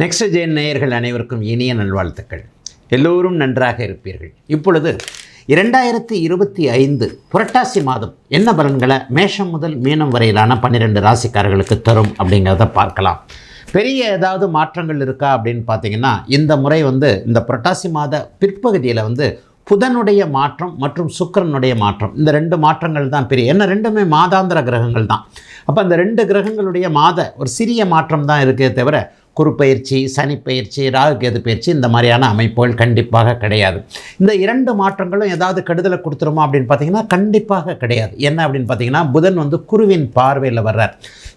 Next Jain நேயர்கள் அனைவருக்கும் இனிய நல்வாழ்த்துக்கள். எல்லோரும் நன்றாக இருப்பீர்கள். இப்பொழுது இரண்டாயிரத்தி இருபத்தி ஐந்து புரட்டாசி மாதம் என்ன பலன்களை மேஷம் முதல் மீனம் வரையிலான பன்னிரெண்டு ராசிக்காரர்களுக்கு தரும் அப்படிங்கிறத பார்க்கலாம். பெரிய ஏதாவது மாற்றங்கள் இருக்கா அப்படின்னு பார்த்தீங்கன்னா இந்த முறை வந்து இந்த புரட்டாசி மாத பிற்பகுதியில் வந்து புதனுடைய மாற்றம் மற்றும் சுக்கிரனுடைய மாற்றம். இந்த ரெண்டு மாற்றங்கள் தான் பெரிய. என்ன ரெண்டுமே மாதாந்திர கிரகங்கள் தான். அப்போ அந்த ரெண்டு கிரகங்களுடைய மாத ஒரு சிறிய மாற்றம் தான் இருக்கே தவிர குறுப்பயிற்சி சனிப்பயிற்சி பயிற்சி ராகு கேது பயிற்சி இந்த மாதிரியான அமைப்புகள் கண்டிப்பாக கிடையாது. இந்த இரண்டு மாற்றங்களும் ஏதாவது கெடுதலை கொடுத்துருமா அப்படின்னு பார்த்தீங்கன்னா கண்டிப்பாக கிடையாது. என்ன அப்படின்னு பார்த்தீங்கன்னா புதன் வந்து குருவின் பார்வையில் வர்றார்.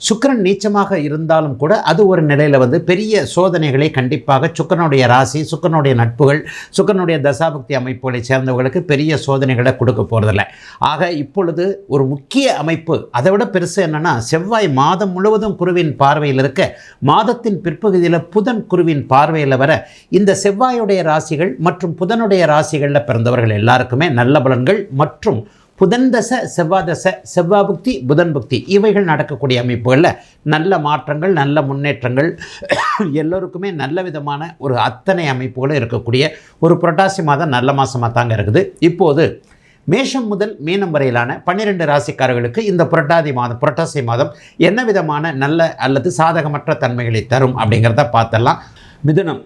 சுக்கிரன் நீச்சமாக இருந்தாலும் கூட அது ஒரு நிலையில் வந்து பெரிய சோதனைகளை கண்டிப்பாக சுக்கரனுடைய ராசி சுக்கரனுடைய நட்புகள் சுக்கரனுடைய தசாபக்தி அமைப்புகளை சேர்ந்தவர்களுக்கு பெரிய சோதனைகளை கொடுக்க போகிறதில்ல ஆக இப்பொழுது ஒரு முக்கிய அமைப்பு அதை விட பெருசு என்னென்னா செவ்வாய் மாதம் முழுவதும் குருவின் பார்வையில் இருக்க மாதத்தின் பிற்பு பகுதியில் புதன் குருவின் பார்வையில் வர இந்த செவ்வாயுடைய ராசிகள் மற்றும் புதனுடைய ராசிகளில் பிறந்தவர்கள் எல்லாருக்குமே நல்ல பலன்கள் மற்றும் புதன் தசை செவ்வாய் தசை செவ்வாய் புக்தி புதன் புக்தி இவைகள் நடக்கக்கூடிய அமைப்புகளில் நல்ல மாற்றங்கள் நல்ல முன்னேற்றங்கள் எல்லோருக்குமே நல்ல விதமான ஒரு அத்தனை அமைப்புகளும் இருக்கக்கூடிய ஒரு புரட்டாசி மாதம் நல்ல மாதமாக தாங்க இருக்குது. இப்போது மேஷம் முதல் மீனம் வரையிலான பன்னிரெண்டு ராசிக்காரர்களுக்கு இந்த புரட்டாதி மாதம் புரட்டாசி மாதம் என்ன விதமான நல்ல அல்லது சாதகமற்ற தன்மைகளை தரும் அப்படிங்கிறத பார்த்தலாம் மிதுனம்.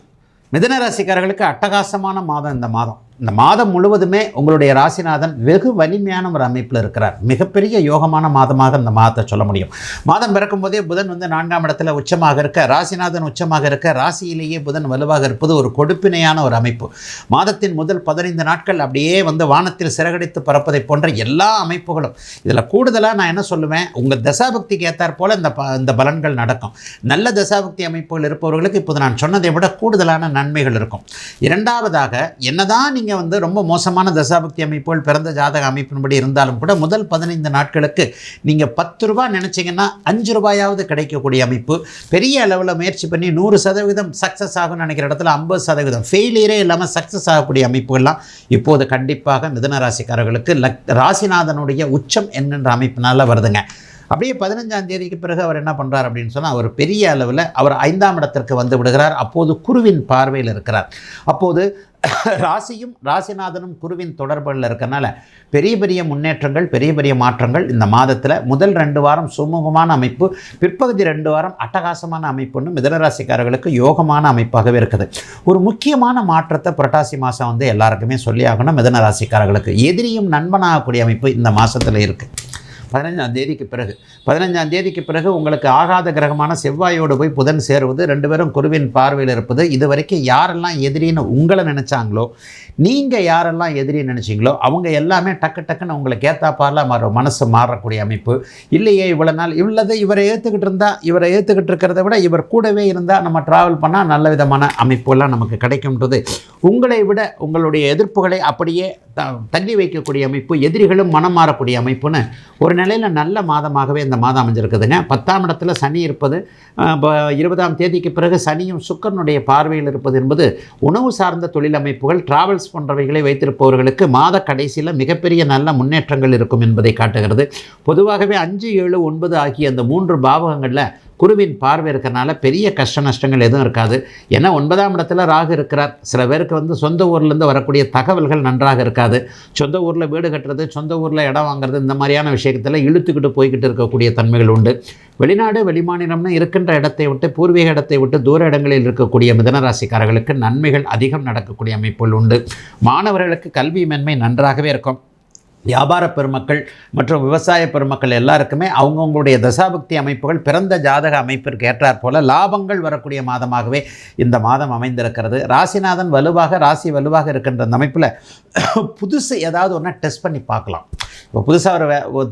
மிதுன ராசிக்காரர்களுக்கு அட்டகாசமான மாதம் இந்த மாதம். இந்த மாதம் முழுவதுமே உங்களுடைய ராசிநாதன் வெகு வலிமையான ஒரு அமைப்பில் இருக்கிறார். மிகப்பெரிய யோகமான மாதமாக இந்த மாதத்தை சொல்ல முடியும். மாதம் பிறக்கும் போதே புதன் வந்து நான்காம் இடத்துல உச்சமாக இருக்க ராசிநாதன் உச்சமாக இருக்க ராசியிலேயே புதன் வலுவாக இருப்பது ஒரு கொடுப்பினையான ஒரு அமைப்பு. மாதத்தின் முதல் பதினைந்து நாட்கள் அப்படியே வந்து வானத்தில் சிறகடித்து பறப்பதை போன்ற எல்லா அமைப்புகளும். இதில் கூடுதலாக நான் என்ன சொல்லுவேன்? உங்கள் தசாபக்திக்கு ஏற்றாற் போல் இந்த ப இந்த பலன்கள் நடக்கும். நல்ல தசாபக்தி அமைப்புகள் இருப்பவர்களுக்கு இப்போது நான் சொன்னதை விட கூடுதலான நன்மைகள் இருக்கும். இரண்டாவதாக என்னதான் நீங்கள் வந்து ரொம்ப மோசமான தசாபக்தி அமைப்புகள் பிறந்த ஜாதக அமைப்பின்படி இருந்தாலும் கூட முதல் பதினைந்து நாட்களுக்கு நீங்கள் பத்து ரூபா நினச்சிங்கன்னா அஞ்சு ரூபாயாவது கிடைக்கக்கூடிய அமைப்பு. பெரிய அளவில் முயற்சி பண்ணி நூறு சதவீதம் சக்ஸஸ் ஆகும்னு நினைக்கிற இடத்துல ஐம்பது சதவீதம். ஃபெயிலியரே இல்லாமல் சக்ஸஸ் ஆகக்கூடிய அமைப்புகள்லாம் இப்போது கண்டிப்பாக மிதன ராசிக்காரர்களுக்கு லக் ராசிநாதனுடைய உச்சம் என்கின்ற அமைப்பினால் வருதுங்க. அப்படியே பதினஞ்சாம் தேதிக்கு பிறகு அவர் என்ன பண்ணுறார் அப்படின்னு சொன்னால் அவர் பெரிய அளவில் அவர் ஐந்தாம் இடத்திற்கு வந்து விடுகிறார். அப்போது குருவின் பார்வையில் இருக்கிறார். அப்போது ராசியும் ராசிநாதனும் குருவின் தொடர்புகளில் இருக்கிறனால பெரிய பெரிய முன்னேற்றங்கள் பெரிய பெரிய மாற்றங்கள் இந்த மாதத்தில். முதல் ரெண்டு வாரம் சுமூகமான அமைப்பு பிற்பகுதி ரெண்டு வாரம் அட்டகாசமான அமைப்புன்னு மிதனராசிக்காரர்களுக்கு யோகமான அமைப்பாகவே இருக்குது. ஒரு முக்கியமான மாற்றத்தை புரட்டாசி மாதம் வந்து எல்லாருக்குமே சொல்லி ஆகணும் மிதனராசிக்காரர்களுக்கு. எதிரியும் நண்பனாகக்கூடிய அமைப்பு இந்த மாதத்தில் இருக்குது பதினஞ்சாம் தேதிக்கு பிறகு. பதினஞ்சாம் தேதிக்கு பிறகு உங்களுக்கு ஆகாத கிரகமான செவ்வாயோடு போய் புதன் சேருவது ரெண்டு பேரும் குருவின் பார்வையில் இருப்பது இது வரைக்கும் யாரெல்லாம் எதிரின்னு உங்களை நினச்சாங்களோ நீங்கள் யாரெல்லாம் எதிரி நினச்சிங்களோ அவங்க எல்லாமே டக்கு டக்குன்னு உங்களுக்கு ஏத்தாப்பாரில் மாற மனசு மாறக்கூடிய அமைப்பு. இல்லையே இவ்வளோ நாள் இவ்வளோதை இவரை ஏற்றுக்கிட்டு இருந்தால் இவரை ஏற்றுக்கிட்டு இருக்கிறத விட இவர் கூடவே இருந்தால் நம்ம ட்ராவல் பண்ணால் நல்ல விதமான அமைப்புலாம் நமக்கு கிடைக்கும்ன்றது. உங்களை விட உங்களுடைய எதிர்ப்புகளை அப்படியே த தள்ளி வைக்கக்கூடிய அமைப்பு எதிரிகளும் மனம் மாறக்கூடிய அமைப்புன்னு ஒரு நிலையில் நல்ல மாதமாகவே இந்த மாதம் அமைஞ்சிருக்குதுங்க. பத்தாம் இடத்துல சனி இருப்பது இருபதாம் தேதிக்கு பிறகு சனியும் சுக்கரனுடைய பார்வையில் இருப்பது என்பது உணவு சார்ந்த தொழில் அமைப்புகள் டிராவல்ஸ் போன்றவைகளை வைத்திருப்பவர்களுக்கு மாத கடைசியில் மிகப்பெரிய நல்ல முன்னேற்றங்கள் இருக்கும் என்பதை காட்டுகிறது. பொதுவாகவே அஞ்சு ஏழு ஒன்பது ஆகிய அந்த மூன்று பாவகங்களில் குருவின் பார்வை இருக்கிறனால பெரிய கஷ்ட நஷ்டங்கள் எதுவும் இருக்காது. ஏன்னா ஒன்பதாம் இடத்துல ராகு இருக்கிறார். சில பேருக்கு வந்து சொந்த ஊர்லேருந்து வரக்கூடிய தகவல்கள் நன்றாக இருக்காது. சொந்த ஊரில் வீடு கட்டுறது சொந்த ஊரில் இடம் வாங்குறது இந்த மாதிரியான விஷயத்தில் இழுத்துக்கிட்டு போய்கிட்டு இருக்கக்கூடிய தன்மைகள் உண்டு. வெளிநாடு வெளிமாநிலம்னு இருக்கின்ற இடத்தை விட்டு பூர்வீக இடத்தை விட்டு தூர இடங்களில் இருக்கக்கூடிய மிதனராசிக்காரர்களுக்கு நன்மைகள் அதிகம் நடக்கக்கூடிய அமைப்புகள் உண்டு. மாணவர்களுக்கு கல்வி மேன்மை நன்றாகவே இருக்கும். வியாபார பெருமக்கள் மற்றும் விவசாய பெருமக்கள் எல்லாருக்குமே அவங்கவுங்களுடைய தசாபக்தி அமைப்புகள் பிறந்த ஜாதக அமைப்பிற்கு ஏற்றாற் போல லாபங்கள் வரக்கூடிய மாதமாகவே இந்த மாதம் அமைந்திருக்கிறது. ராசிநாதன் வலுவாக ராசி வலுவாக இருக்கின்ற அந்த அமைப்பில் புதுசு ஏதாவது ஒன்றா டெஸ்ட் பண்ணி பார்க்கலாம். இப்போ புதுசாக ஒரு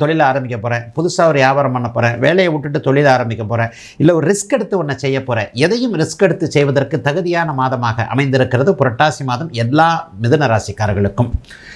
வே ஆரம்பிக்க போகிறேன் புதுசாக ஒரு வியாபாரம் பண்ண போகிறேன் வேலையை விட்டுட்டு தொழில் ஆரம்பிக்க போகிறேன் இல்லை ஒரு ரிஸ்க் எடுத்து ஒன்றை செய்ய போகிறேன் எதையும் ரிஸ்க் எடுத்து செய்வதற்கு தகுதியான மாதமாக அமைந்திருக்கிறது புரட்டாசி மாதம் எல்லா மிதன ராசிக்காரர்களுக்கும்.